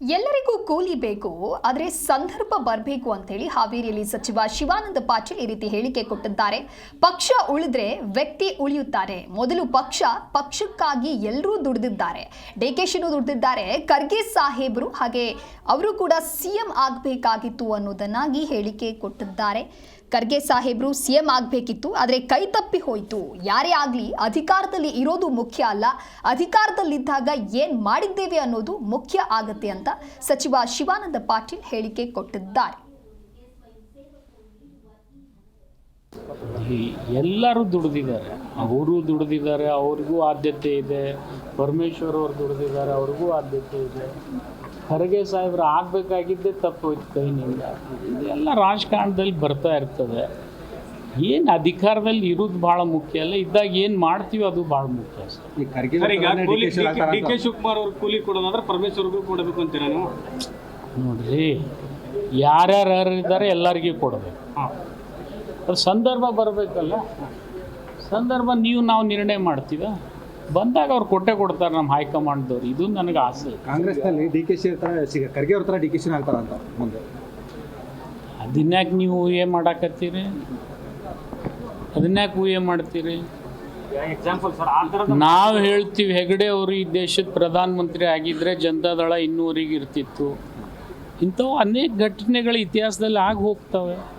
ಎಲ್ಲರಿಗೂ ಕೂಲಿ ಬೇಕು, ಆದರೆ ಸಂದರ್ಭ ಬರಬೇಕು ಅಂತೇಳಿ ಹಾವೇರಿಯಲ್ಲಿ ಸಚಿವ ಶಿವಾನಂದ ಪಾಟೀಲ್ ಈ ರೀತಿ ಹೇಳಿಕೆ ಕೊಟ್ಟಿದ್ದಾರೆ. ಪಕ್ಷ ಉಳಿದ್ರೆ ವ್ಯಕ್ತಿ ಉಳಿಯುತ್ತಾರೆ. ಮೊದಲು ಪಕ್ಷ ಪಕ್ಷಕ್ಕಾಗಿ ಎಲ್ಲರೂ ದುಡಿದಿದ್ದಾರೆ. ಡಿ ಕೆ ದುಡಿದಿದ್ದಾರೆ, ಖರ್ಗೆ ಸಾಹೇಬರು ಹಾಗೆ ಅವರು ಕೂಡ ಸಿಎಂ ಆಗಬೇಕಾಗಿತ್ತು ಅನ್ನೋದನ್ನಾಗಿ ಹೇಳಿಕೆ ಕೊಟ್ಟಿದ್ದಾರೆ. ಖರ್ಗೆ ಸಾಹೇಬ್ರು ಸಿಎಂ ಆಗಬೇಕಿತ್ತು, ಆದರೆ ಕೈ ತಪ್ಪಿ ಹೋಯಿತು. ಯಾರೇ ಆಗಲಿ, ಅಧಿಕಾರದಲ್ಲಿ ಇರೋದು ಮುಖ್ಯ ಅಲ್ಲ. ಅಧಿಕಾರದಲ್ಲಿದ್ದಾಗ ಏನು ಮಾಡಿದ್ದೇವೆ ಅನ್ನೋದು ಮುಖ್ಯ ಆಗತ್ತೆ ಅಂತ ಸಚಿವ ಶಿವಾನಂದ ಪಾಟೀಲ್ ಹೇಳಿಕೆ ಕೊಟ್ಟಿದ್ದಾರೆ. ಎಲ್ಲರೂ ದುಡ್ದಿದ್ದಾರೆ. ಅವರು ದುಡಿದಿದ್ದಾರೆ ಅವ್ರಿಗೂ ಆದ್ಯತೆ ಇದೆ. ಪರಮೇಶ್ವರ್ ಅವ್ರು ದುಡಿದಿದ್ದಾರೆ ಅವ್ರಿಗೂ ಆದ್ಯತೆ ಇದೆ. ಖರ್ಗೆ ಸಾಹೇಬ್ರು ಆಗಬೇಕಾಗಿದ್ದೇ ತಪ್ಪೋಯ್ತು ಕೈನಿಂದ. ಇದೆಲ್ಲ ರಾಜಕಾರಣದಲ್ಲಿ ಬರ್ತಾ ಇರ್ತದೆ. ಏನು ಅಧಿಕಾರದಲ್ಲಿ ಇರೋದು ಭಾಳ ಮುಖ್ಯ ಅಲ್ಲ ಇದ್ದಾಗ ಏನು ಮಾಡ್ತೀವಿ ಅದು ಭಾಳ ಮುಖ್ಯ ಡಿ ಕೆ ಶಿವಕುಮಾರ್ ಅವ್ರಿಗೆ ಕೂಲಿ ಕೊಡೋದಂದ್ರೆ ಪರಮೇಶ್ವರ್ಗೂ ಕೊಡಬೇಕು ಅಂತೀರ ನೀವು? ನೋಡ್ರಿ ಯಾರ್ಯಾರು ಇದ್ದಾರೆ ಎಲ್ಲರಿಗೂ ಕೊಡಬೇಕು. ಅದು ಸಂದರ್ಭ ಬರಬೇಕಲ್ಲ. ಸಂದರ್ಭ ನೀವು ನಾವು ನಿರ್ಣಯ ಮಾಡ್ತೀವ? ಬಂದಾಗ ಅವ್ರು ಕೊಟ್ಟೆ ಕೊಡ್ತಾರೆ ನಮ್ಮ ಹೈಕಮಾಂಡ್ದವ್ರು. ಇದು ನನಗೆ ಆಸೆ. ಕಾಂಗ್ರೆಸ್ನಲ್ಲಿ ಡಿ ಕೆ ಶಿ ಸಿಗ- ಖರ್ಗೆ ಅವ್ರ ತರ ಡಿ ಕೆ ಶಿ ಆಗ್ತಾರ ಅಂತ ಮುಂದೆ. ಅದನ್ಯಾಕೆ ನೀವು ಊಹೆ ಮಾಡಾಕತ್ತೀರಿ? ಅದನ್ಯಾಕೆ ಊಹೆ ಮಾಡ್ತೀರಿ? ನಾವು ಹೇಳ್ತೀವಿ ಹೆಗಡೆ ಅವರು ಈ ದೇಶದ ಪ್ರಧಾನಮಂತ್ರಿ ಆಗಿದ್ರೆ ಜನತಾದಳ ಇನ್ನೂವರೆಗೆ ಇರ್ತಿತ್ತು. ಇಂಥವು ಅನೇಕ ಘಟನೆಗಳು ಇತಿಹಾಸದಲ್ಲಿ ಆಗಿ ಹೋಗ್ತವೆ.